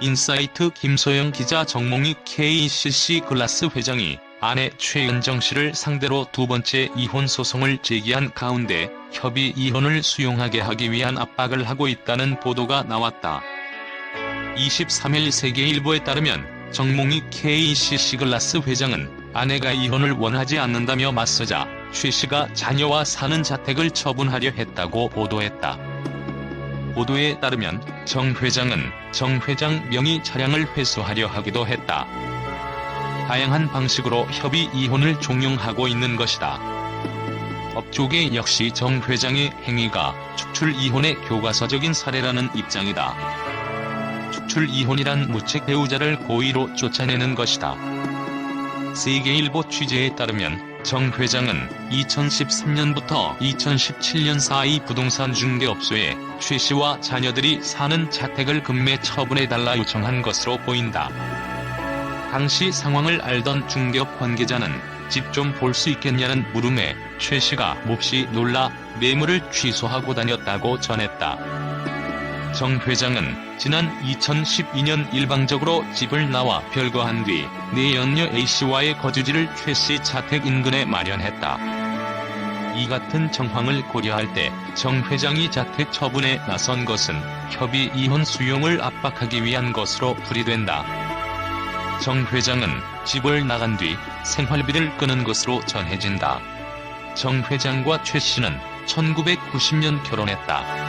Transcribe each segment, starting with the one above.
인사이트 김소영 기자 정몽희 KCC 글라스 회장이 아내 최은정 씨를 상대로 두 번째 이혼 소송을 제기한 가운데 협의 이혼을 수용하게 하기 위한 압박을 하고 있다는 보도가 나왔다. 23일 세계일보에 따르면 정몽희 KCC 글라스 회장은 아내가 이혼을 원하지 않는다며 맞서자 최 씨가 자녀와 사는 자택을 처분하려 했다고 보도했다. 보도에 따르면 정 회장은 정 회장 명의 차량을 회수하려 하기도 했다. 다양한 방식으로 협의 이혼을 종용하고 있는 것이다. 업쪽에 역시 정 회장의 행위가 축출 이혼의 교과서적인 사례라는 입장이다. 축출 이혼이란 무책 배우자를 고의로 쫓아내는 것이다. 세계일보 취재에 따르면 정 회장은 2013년부터 2017년 사이 부동산 중개업소에 최 씨와 자녀들이 사는 자택을 급매 처분해달라 요청한 것으로 보인다. 당시 상황을 알던 중개업 관계자는 집 좀 볼 수 있겠냐는 물음에 최 씨가 몹시 놀라 매물을 취소하고 다녔다고 전했다. 정 회장은 지난 2012년 일방적으로 집을 나와 별거한 뒤 내 연녀 A씨와의 거주지를 최 씨 자택 인근에 마련했다. 이 같은 정황을 고려할 때 정 회장이 자택 처분에 나선 것은 협의 이혼 수용을 압박하기 위한 것으로 풀이된다. 정 회장은 집을 나간 뒤 생활비를 끄는 것으로 전해진다. 정 회장과 최 씨는 1990년 결혼했다.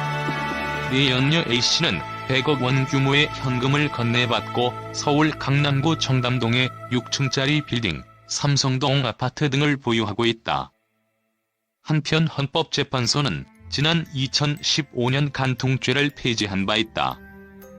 내연녀 A씨는 100억 원 규모의 현금을 건네받고 서울 강남구 청담동의 6층짜리 빌딩, 삼성동 아파트 등을 보유하고 있다. 한편 헌법재판소는 지난 2015년 간통죄를 폐지한 바 있다.